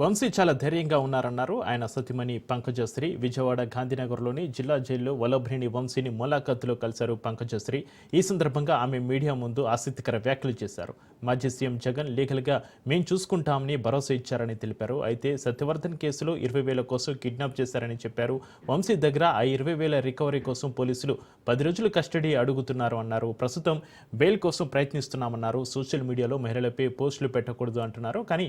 వంశీ చాలా ధైర్యంగా ఉన్నారన్నారు. ఆయన సతిమణి పంకజశ్రీ విజయవాడ గాంధీనగర్లోని జిల్లా జైల్లో వల్లభనేని వంశీని ములాఖత్తులో కలిశారు పంకజశ్రీ. ఈ సందర్భంగా ఆమె మీడియా ముందు ఆసక్తికర వ్యాఖ్యలు చేశారు. మాజీ సీఎం జగన్ లీగల్గా మేం చూసుకుంటామని భరోసా ఇచ్చారని తెలిపారు. అయితే సత్యవర్ధన్ కేసులో ఇరవై వేల కోసం కిడ్నాప్ చేశారని చెప్పారు. వంశీ దగ్గర ఆ ఇరవై వేల రికవరీ కోసం పోలీసులు పది రోజులు కస్టడీ అడుగుతున్నారు అన్నారు. ప్రస్తుతం బెయిల్ కోసం ప్రయత్నిస్తున్నామన్నారు. సోషల్ మీడియాలో మహిళలపై పోస్టులు పెట్టకూడదు అంటున్నారు. కానీ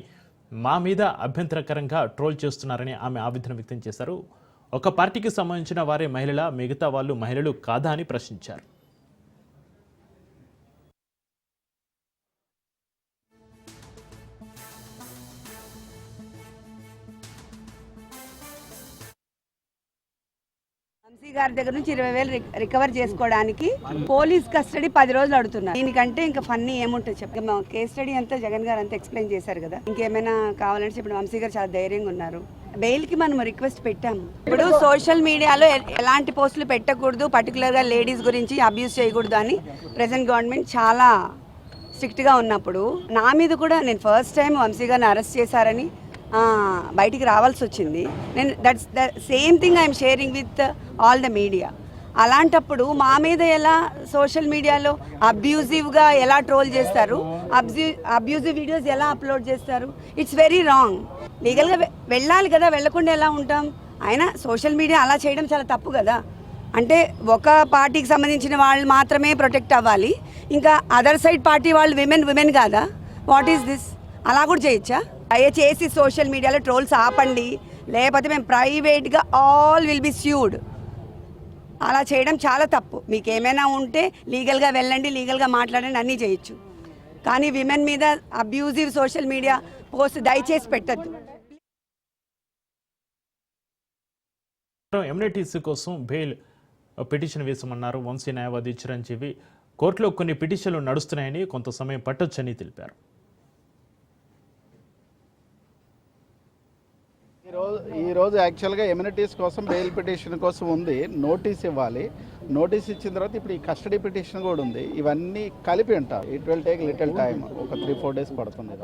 మా మీద అభ్యంతరకరంగా ట్రోల్ చేస్తున్నారని ఆమె ఆవేదన వ్యక్తం చేశారు. ఒక పార్టీకి సంబంధించిన వారే మహిళల మిగతా వాళ్ళు మహిళలు కాదా అని ప్రశ్నించారు. వంశీ గారి దగ్గర నుంచి ఇరవై వేలు రికవర్ చేసుకోవడానికి పోలీస్ కస్టడీ పది రోజులు అడుగుతున్నారు. దీనికంటే ఇంకా ఫన్నీ ఏముంటుంది చెప్పి. కేస్ స్టడీ అంతా జగన్ గారు అంతా ఎక్స్ప్లెయిన్ చేశారు కదా. ఇంకేమైనా కావాలంటే ఇప్పుడు వంశీ గారు చాలా ధైర్యంగా ఉన్నారు. బెయిల్కి మనం రిక్వెస్ట్ పెట్టాము. ఇప్పుడు సోషల్ మీడియాలో ఎలాంటి పోస్టులు పెట్టకూడదు. పర్టికులర్గా లేడీస్ గురించి అబ్యూస్ చేయకూడదు అని ప్రెసెంట్ గవర్నమెంట్ చాలా స్ట్రిక్ట్గా ఉన్నప్పుడు నా మీద కూడా నేను ఫస్ట్ టైం వంశీ గారిని అరెస్ట్ చేశారని బయటికి రావాల్సి వచ్చింది. నేను that's the same thing I'm sharing with all the media అలాంటప్పుడు మా మీద ఎలా సోషల్ మీడియాలో అబ్యూజివ్గా ఎలా ట్రోల్ చేస్తారు? అబ్జూ అబ్యూజివ్ వీడియోస్ ఎలా అప్లోడ్ చేస్తారు? ఇట్స్ వెరీ రాంగ్ లీగల్గా వెళ్ళాలి కదా వెళ్ళకుండా ఎలా ఉంటాం? అయినా సోషల్ మీడియా అలా చేయడం చాలా తప్పు కదా. అంటే ఒక పార్టీకి సంబంధించిన వాళ్ళు మాత్రమే ప్రొటెక్ట్ అవ్వాలి. ఇంకా అదర్ సైడ్ పార్టీ వాళ్ళు విమెన్ విమెన్ కాదా? వాట్ ఈస్ దిస్ అలా కూడా చేయొచ్చా? దయచేసి సోషల్ మీడియాలో ట్రోల్స్ ఆపండి. లేకపోతే మేము ప్రైవేట్గా ఆల్ విల్ బి స్యూడ్. అలా చేయడం చాలా తప్పు. మీకు ఏమైనా ఉంటే లీగల్గా వెళ్ళండి లీగల్గా మాట్లాడండి అన్నీ చేయొచ్చు. కానీ విమెన్ మీద అబ్యూజివ్ సోషల్ మీడియా పోస్ట్ దయచేసి పెట్టద్దు. ఎమ్యూనిటీస్ కోసం బెయిల్ పిటిషన్ వేసమన్నారు వంశీ న్యాయవాది చిరంజీవి. కోర్టులో కొన్ని పిటిషన్లు నడుస్తున్నాయని కొంత సమయం పట్టొచ్చని తెలిపారు. ఈ రోజు యాక్చువల్గా ఎమ్యూనిటీస్ కోసం బెయిల్ పిటిషన్ కోసం ఉంది. నోటీస్ ఇవ్వాలి. నోటీస్ ఇచ్చిన తర్వాత ఇప్పుడు ఈ కస్టడీ పిటిషన్ కూడా ఉంది. ఇవన్నీ కలిపి ఉంటారు. It will take little time ఒక త్రీ ఫోర్ డేస్ పడుతుంది.